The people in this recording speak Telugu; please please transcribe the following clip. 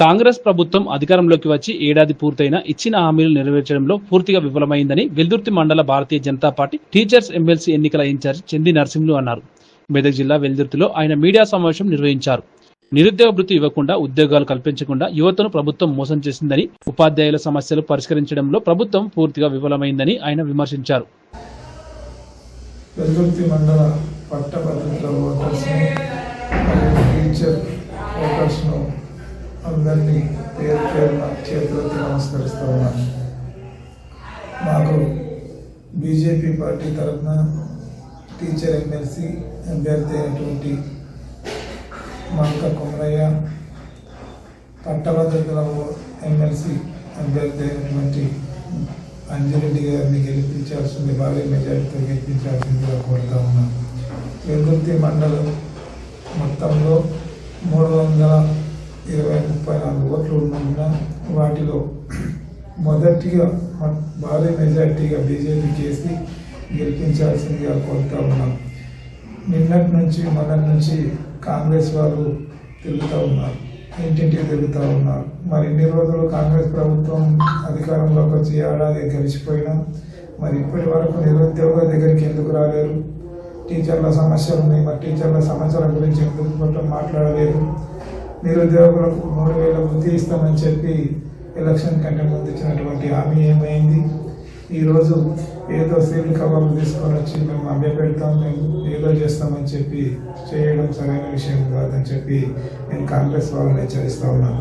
కాంగ్రెస్ ప్రభుత్వం అధికారంలోకి వచ్చి ఏడాది పూర్తయిన ఇచ్చిన హామీలు నెరవేర్చడంలో పూర్తిగా విఫలమైందని వెల్దుర్తి మండల Bharatiya Janata party teachers MLC ఎన్నికల ఇన్ఛార్జ్ చంది నరసింహులు అన్నారు. మెదక్ జిల్లా వెల్దుర్తిలో ఆయన మీడియా సమావేశం నిర్వహించారు. నిరుద్యోగ భృతి ఇవ్వకుండా ఉద్యోగాలు కల్పించకుండా యువతను ప్రభుత్వం మోసం చేసిందని ఉపాధ్యాయుల సమస్యలు పరిష్కరించడంలో ప్రభుత్వం పూర్తిగా విఫలమైందని ఆయన విమర్శించారు. మండల పట్టభద్రతల ఓటర్స్ని మరియు టీచర్ ఓటర్స్ను అందరినీ పేరు పేరున చేతులతో నమస్కరిస్తూ ఉన్నాను. మాకు బీజేపీ పార్టీ తరఫున టీచర్ ఎమ్మెల్సీ అభ్యర్థి అయినటువంటి మంక కుమరయ్య పట్టభద్రతల ఎమ్మెల్సీ అభ్యర్థి అయినటువంటి అంజిరెడ్డి గారిని గెలిపించాల్సింది భారీ మెజార్టీతో గెలిపించాల్సిందిగా కోరుతా ఉన్నాను. వెల్గుర్తి మండలం మొత్తంలో మూడు వందల ఇరవై ముప్పై నాలుగు ఓట్లు ఉన్నందున వాటిలో మొదటిగా భారీ మెజార్టీగా బీజేపీ చేసి గెలిపించాల్సిందిగా కోరుతా ఉన్నాం. నిన్నటి నుంచి మొదటి నుంచి కాంగ్రెస్ వాళ్ళు తిరుగుతూ ఉన్నారు. ఇంటింటికి తిరుగుతూ ఉన్నారు. మరి ఇన్ని రోజులు కాంగ్రెస్ ప్రభుత్వం అధికారంలోకి వచ్చి ఏడాది గడిచిపోయినా మరి ఇప్పటి వరకు నిరుద్యోగుల దగ్గరికి ఎందుకు రాలేరు? టీచర్ల సమస్యలు ఉన్నాయి. మరి టీచర్ల సమస్యల గురించి ఎందుకు మాట్లాడలేదు? నిరుద్యోగులకు మూడు వేల వృత్తి ఇస్తామని చెప్పి ఎలక్షన్ కంటే ముందు ఇచ్చినటువంటి హామీ ఏమైంది? ఈరోజు ఏదో సీల్ కవర్లు తీసుకొని వచ్చి మేము అభ్య పెడతాం మేము ఏదో చేస్తామని చెప్పి చేయడం సరైన విషయం కాదని చెప్పి నేను కాంగ్రెస్ వాళ్ళని హెచ్చరిస్తా ఉన్నాను.